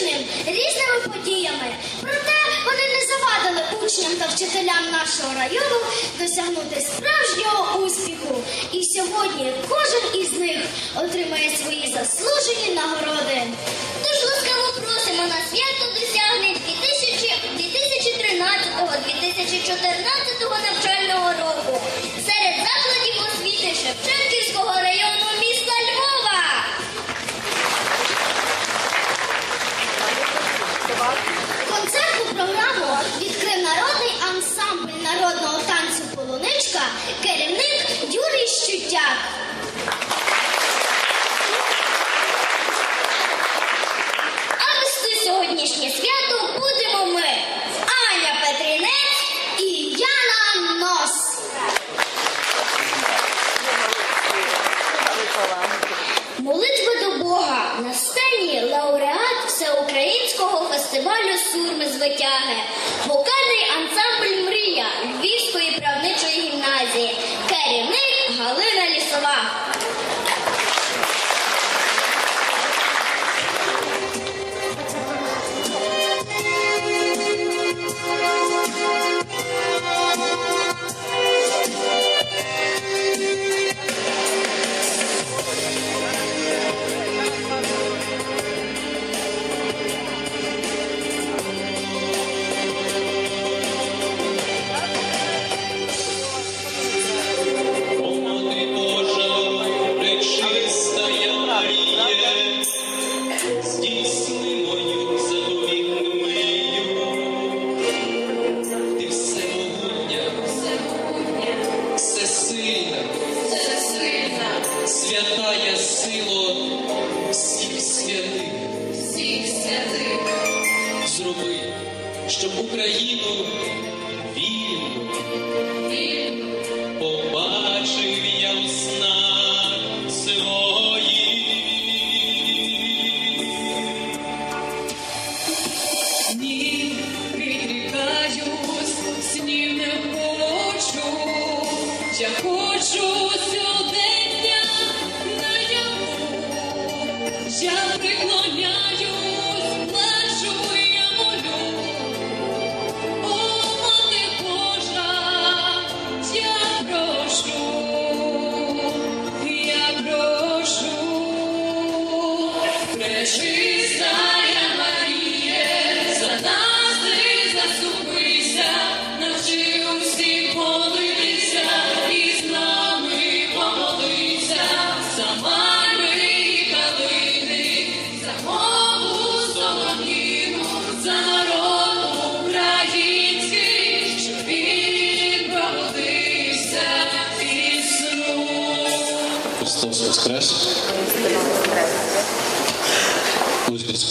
насиченим різними подіями. Проте вони не завадили учням та вчителям нашого району досягнути справжнього успіху. І сьогодні кожен із них отримає свої заслужені нагороди. Тож ласкаво просимо на свято досягнень 2013-2014 навчального року серед закладів освіти Шевченківського району ансамбль народного танцю Полуничка, керівник Юрій Щутяк. Україну вільну. Побачив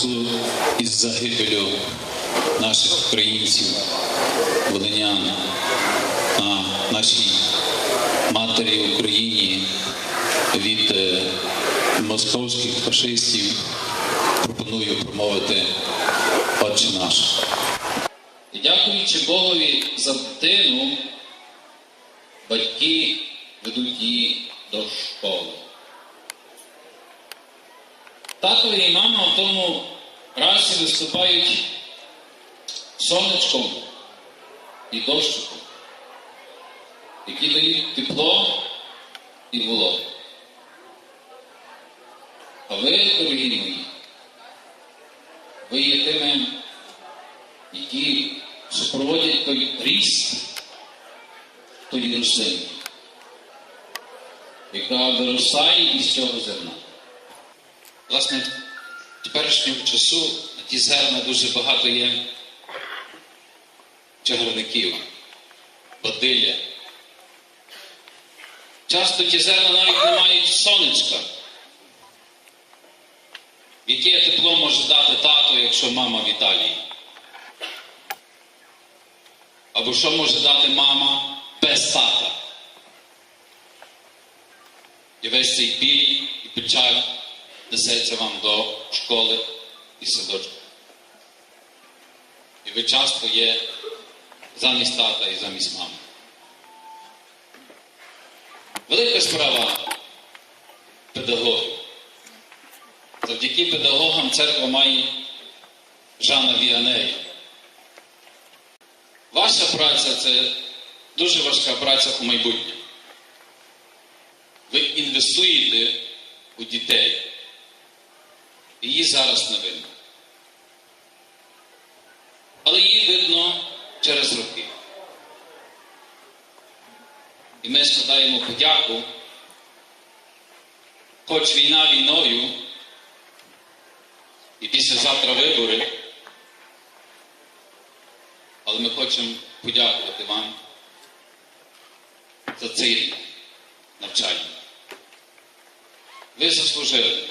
зв'язку із загибелю наших українців, волинян на нашій матері Україні від е, московських фашистів пропоную промовити Отче наш. Дякуючи Богові за дитину, батьки ведуть її до школи. Тато і мама в тому разі виступають сонечком і дощиком, які дають тепло і вологу. А ви, дорогі мої, ви є тими, які супроводять той ріст тої рослини, яка виростає із цього зерна. Власне, теперішнього часу на ті зерна дуже багато є чагарників, бадилля. Часто ті зерна навіть не мають сонечка. Яке тепло може дати тато, якщо мама в Італії? Або що може дати мама без тата? І весь цей біль і печаль несеться вам до школи і садочку. І ви часто є замість тата і замість мами. Велика справа педагогів. Завдяки педагогам церква має Жана Віанея. Ваша праця це дуже важка праця у майбутнє. Ви інвестуєте у дітей. Її зараз не видно. Але її видно через роки. І ми складаємо подяку, хоч війна війною, і післязавтра вибори, але ми хочемо подякувати вам за цей навчання. Ви заслужили,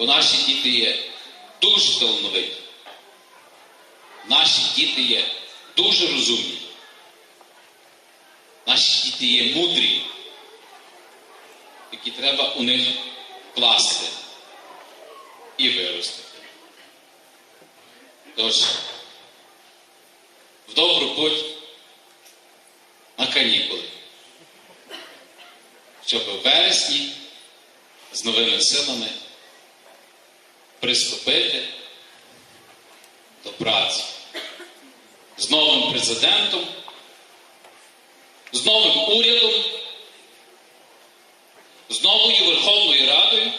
бо наші діти є дуже талановиті. Наші діти є дуже розумні. Наші діти є мудрі, які треба у них класти і виростити. Тож, в добру путь на канікули, щоб у вересні з новими силами приступити до праці з новим президентом, з новим урядом, з новою Верховною Радою.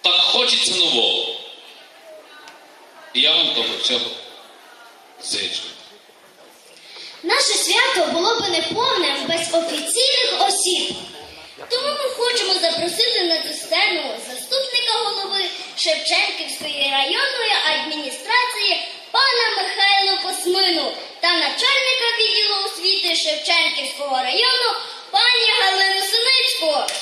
Так хочеться нового. І я вам того всього зичу. Наше свято було б неповним без офіційних осіб. Тому ми хочемо запросити на цю заступника голови Шевченківської районної адміністрації пана Михайло Космину та начальника відділу освіти Шевченківського району пані Галину Синицьку.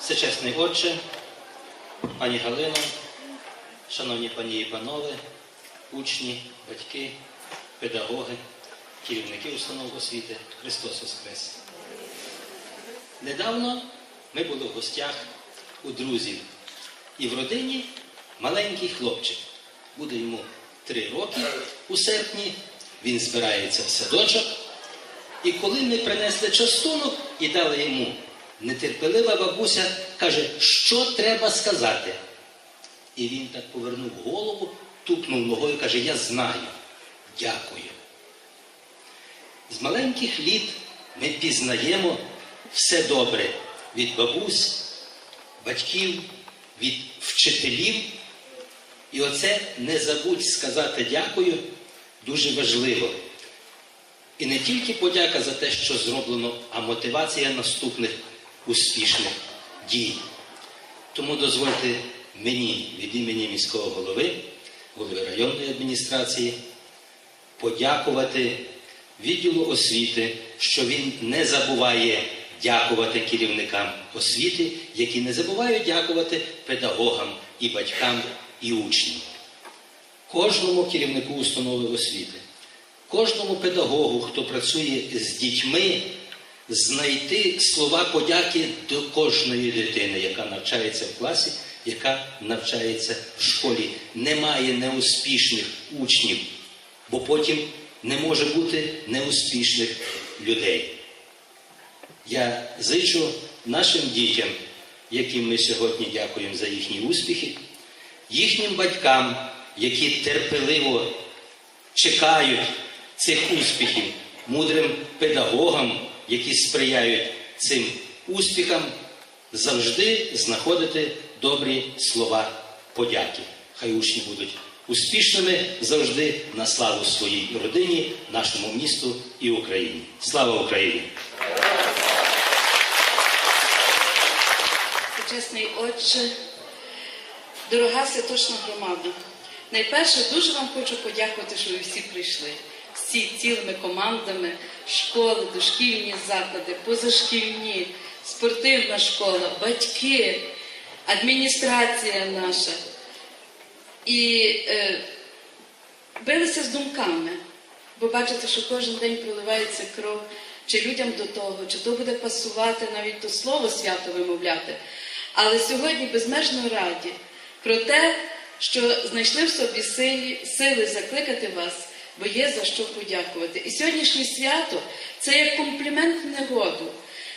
Всечесний Отче, пані Галино, шановні пані і панове, учні, батьки, педагоги, керівники установ освіти, Христос Воскрес. Недавно ми були в гостях у друзів і в родині маленький хлопчик. Буде йому три роки у серпні, він збирається в садочок. І коли ми принесли частунок і дали йому, нетерпелива бабуся каже, що треба сказати. І він так повернув голову, тупнув ногою каже, я знаю, дякую. З маленьких літ ми пізнаємо все добре від бабусь, батьків, від вчителів. І оце не забудь сказати дякую дуже важливо. І не тільки подяка за те, що зроблено, а мотивація наступних успішних дій. Тому дозвольте мені від імені міського голови, голови районної адміністрації, подякувати відділу освіти, що він не забуває дякувати керівникам освіти, які не забувають дякувати педагогам і батькам і учням. Кожному керівнику установи освіти, кожному педагогу, хто працює з дітьми, знайти слова подяки до кожної дитини, яка навчається в класі, яка навчається в школі. Немає неуспішних учнів, бо потім не може бути неуспішних людей. Я зичу нашим дітям, яким ми сьогодні дякуємо за їхні успіхи, їхнім батькам, які терпеливо чекають цих успіхів, мудрим педагогам, які сприяють цим успіхам, завжди знаходити добрі слова подяки. Хай учні будуть успішними завжди на славу своїй родині, нашому місту і Україні. Слава Україні! Чесний Отче, дорога святочна громада, найперше дуже вам хочу подякувати, що ви всі прийшли. Всі цілими командами, школи, дошкільні заклади, позашкільні, спортивна школа, батьки, адміністрація наша. І е, билися з думками, бо бачите, що кожен день проливається кров чи людям до того, чи то буде пасувати навіть то слово свято вимовляти. Але сьогодні безмежно раді про те, що знайшли в собі силі, сили закликати вас, бо є за що подякувати. І сьогоднішнє свято це як комплімент негоду.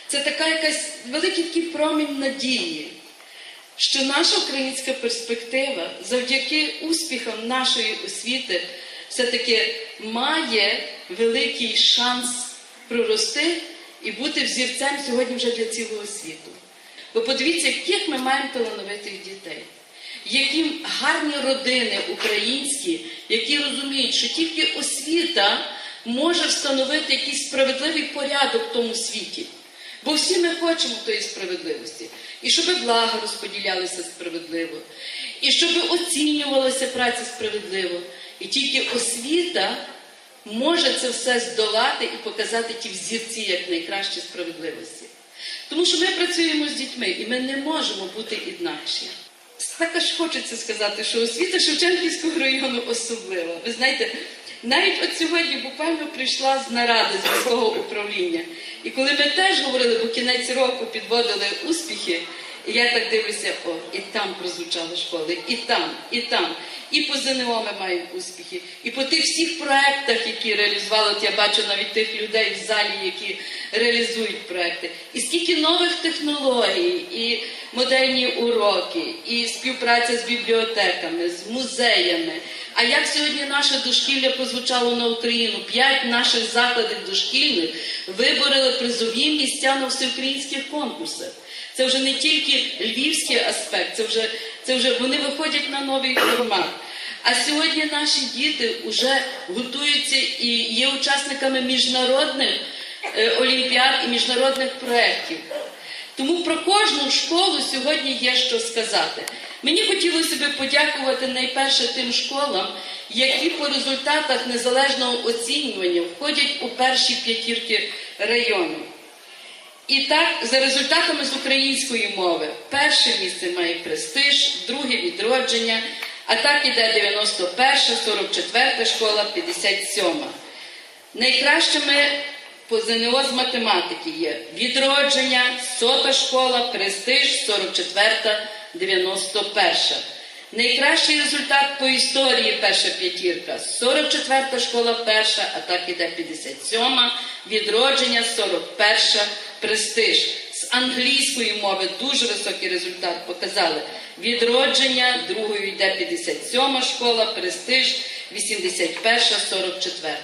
Це така якась великий такий промінь надії, що наша українська перспектива завдяки успіхам нашої освіти все-таки має великий шанс прорости і бути взірцем сьогодні вже для цілого світу. Бо подивіться, яких ми маємо талановитих дітей, які гарні родини українські, які розуміють, що тільки освіта може встановити якийсь справедливий порядок в тому світі. Бо всі ми хочемо тої справедливості. І щоб блага розподілялися справедливо, і щоб оцінювалася праця справедливо. І тільки освіта може це все здолати і показати ті взірці як найкращі справедливості. Тому що ми працюємо з дітьми, і ми не можемо бути інакші. Також хочеться сказати, що освіта Шевченківського району особлива. Ви знаєте, навіть от сьогодні буквально прийшла з наради з міського управління. І коли ми теж говорили, бо кінець року підводили успіхи, я так дивлюся, о, і там прозвучали школи, і там, і там. І по ЗНО ми маємо успіхи, і по тих всіх проектах, які реалізували, от я бачу навіть тих людей в залі, які реалізують проекти. І скільки нових технологій, і модельні уроки, і співпраця з бібліотеками, з музеями. А як сьогодні наше дошкілля прозвучало на Україну? П'ять наших закладів дошкільних вибороли призові місця на всеукраїнських конкурсах. Це вже не тільки львівський аспект, це вже, це вже вони виходять на новий формат. А сьогодні наші діти вже готуються і є учасниками міжнародних е, олімпіад і міжнародних проєктів. Тому про кожну школу сьогодні є що сказати. Мені хотілося би подякувати найперше тим школам, які по результатах незалежного оцінювання входять у перші п'ятірки району. І так, за результатами з української мови, перше місце має престиж, друге відродження, а так іде 91, 44 школа, 57. Найкращими по ЗНО з математики є відродження, сота школа, престиж, 44, 91. Найкращий результат по історії перша п'ятірка. 44 школа перша, а так іде 57, відродження, 41, престиж. З англійської мови дуже високий результат показали. Відродження, другою йде 57 школа, престиж, 81, 44.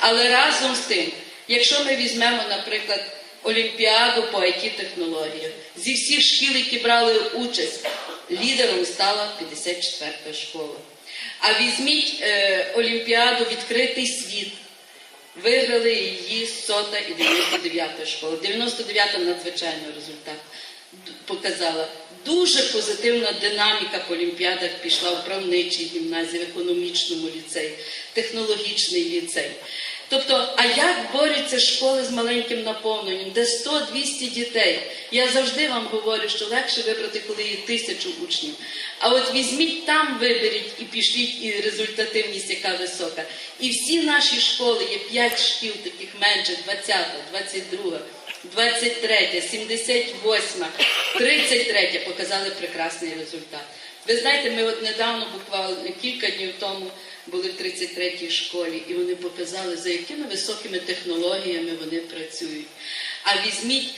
Але разом з тим, якщо ми візьмемо, наприклад, Олімпіаду по IT-технологіях, зі всіх шкіл, які брали участь, лідером стала 54-та школа. А візьміть е, Олімпіаду Відкритий світ. Виграли її сота і 99 школа. 99 надзвичайний результат показала. Дуже позитивна динаміка по олімпіадах пішла в правничій гімназії, в економічному ліцеї, технологічний ліцей. Тобто, а як борються школи з маленьким наповненням, де 100-200 дітей? Я завжди вам говорю, що легше вибрати, коли є тисячу учнів. А от візьміть там, виберіть і пішліть, і результативність, яка висока. І всі наші школи, є 5 шкіл, таких менше, 20, 22, 23, 78, 33 показали прекрасний результат. Ви знаєте, ми от недавно, буквально кілька днів тому, були в 33-й школі, і вони показали, за якими високими технологіями вони працюють. А візьміть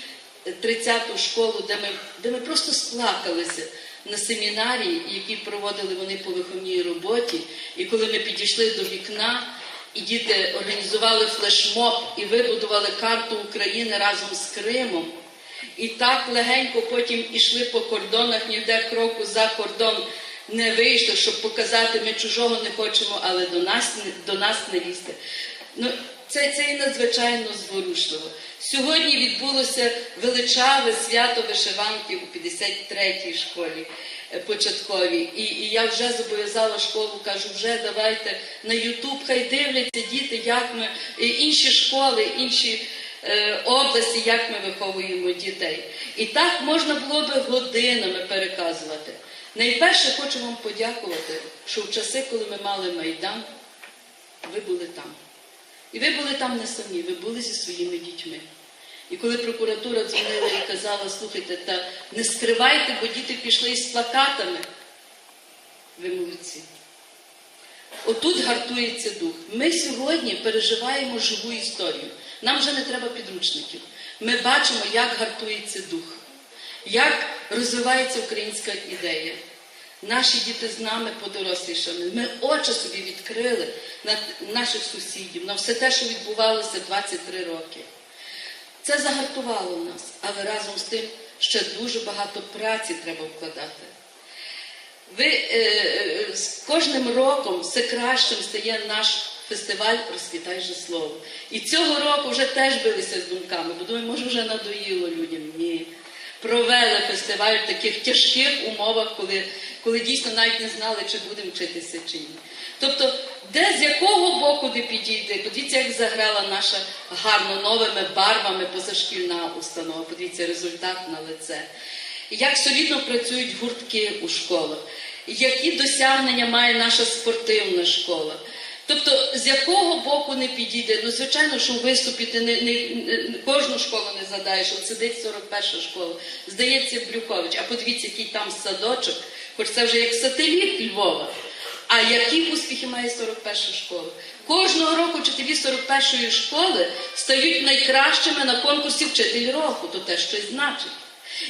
30-ту школу, де ми, де ми просто сплакалися на семінарії, які проводили вони по виховній роботі. І коли ми підійшли до вікна, і діти організували флешмоб і вибудували карту України разом з Кримом. І так легенько потім ішли по кордонах, ніде кроку за кордон не вийшли, щоб показати, ми чужого не хочемо, але до нас, до нас не лізьте. Ну, це, це і надзвичайно зворушливо. Сьогодні відбулося величаве свято вишиванки у 53-й школі е, початковій. І, і я вже зобов'язала школу, кажу, вже давайте на Ютуб, хай дивляться діти, як ми, і інші школи, інші е, області, як ми виховуємо дітей. І так можна було би годинами переказувати. Найперше хочу вам подякувати, що в часи, коли ми мали Майдан, ви були там. І ви були там не самі, ви були зі своїми дітьми. І коли прокуратура дзвонила і казала, слухайте, та не скривайте, бо діти пішли із плакатами, ви молодці. Отут гартується дух. Ми сьогодні переживаємо живу історію. Нам вже не треба підручників. Ми бачимо, як гартується дух, як розвивається українська ідея. Наші діти з нами подорослішали. Ми очі собі відкрили на наших сусідів, на все те, що відбувалося 23 роки. Це загартувало нас, але разом з тим ще дуже багато праці треба вкладати. Ви е, е, з кожним роком все кращим стає наш фестиваль Розквітай же слово. І цього року вже теж билися з думками, бо думаю, може вже надоїло людям. Ні. Провели фестиваль в таких тяжких умовах, коли, коли дійсно навіть не знали, чи будемо вчитися чи ні. Тобто, де з якого боку не підійде, подивіться, як заграла наша гарно новими барвами позашкільна установа. Подивіться результат на лице як солідно працюють гуртки у школах, які досягнення має наша спортивна школа. Тобто, з якого боку не підійде, ну звичайно, що виступити не, не, не кожну школу не задаєш, от сидить 41 школа. Здається, Брюхович, а подивіться, який там садочок, хоч це вже як сателіт Львова. А які успіхи має 41 школа? Кожного року вчителі 41-ї школи стають найкращими на конкурсі вчитель року, то те щось значить.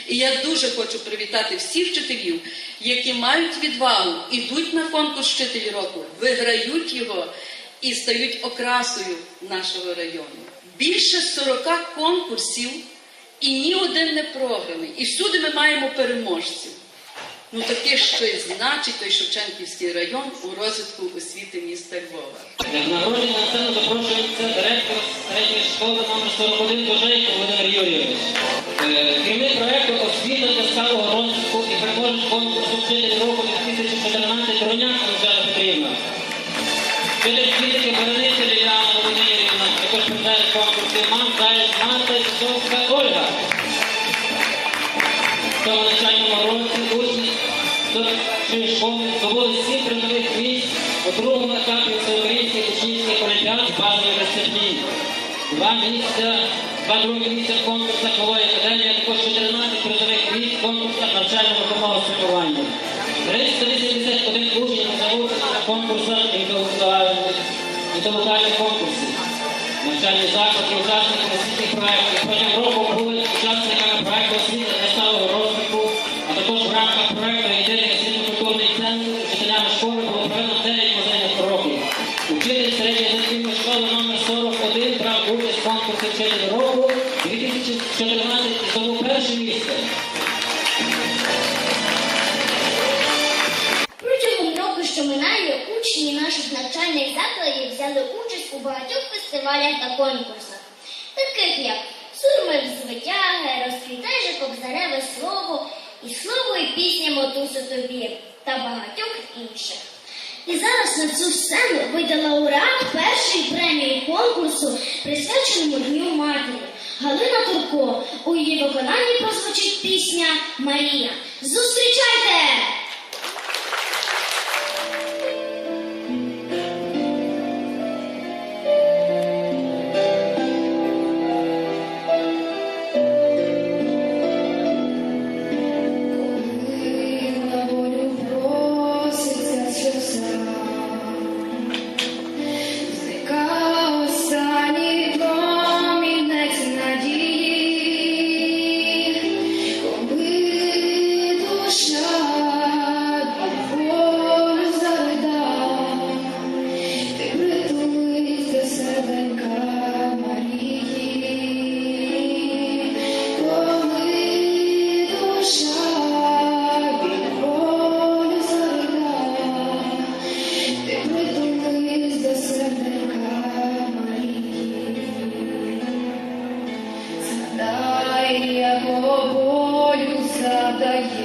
І я дуже хочу привітати всіх вчителів, які мають відвагу, ідуть на конкурс вчителі року, виграють його і стають окрасою нашого району. Більше 40 конкурсів і ні один не програний. І всюди ми маємо переможців. Ну таке щось значить той Шевченківський район у розвитку освіти міста Львова. Для нагородження на сцену запрошується директор середньої школи номер 41 Божейко Володимир Юрійович. Керівник проєкту освіта для сталого розвитку і переможець конкурсу вчитель року 2014 Броняк Анжела Петрівна. Вчитель фізики Берениця Ліліана Володимирівна, також призер конкурсу Ман Заєць Марта і Сосовська Ольга. В цьому навчальному році учні школи здобули сім призових місць у другому етапі всеукраїнських учнівських олімпіад з базової дисципліни. Два місця, два другі місця в конкурсах нової академії, а також 14 призових місць в конкурсах навчально-виховного спілкування. 381 учнів взяли участь на конкурсах інтелектуальних конкурсів. Навчальні заклади, учасники освітніх проєктів протягом року багатьох фестивалях та конкурсах, таких як Сурми з витяги, розквітай же кобзареве слово і слово і пісня Мотусу тобі та багатьох інших. І зараз на цю сцену вийде лауреат першої премії конкурсу, присвяченому Дню Матері Галина Турко. У її виконанні прозвучить пісня Марія. Зустрічайте! Завдає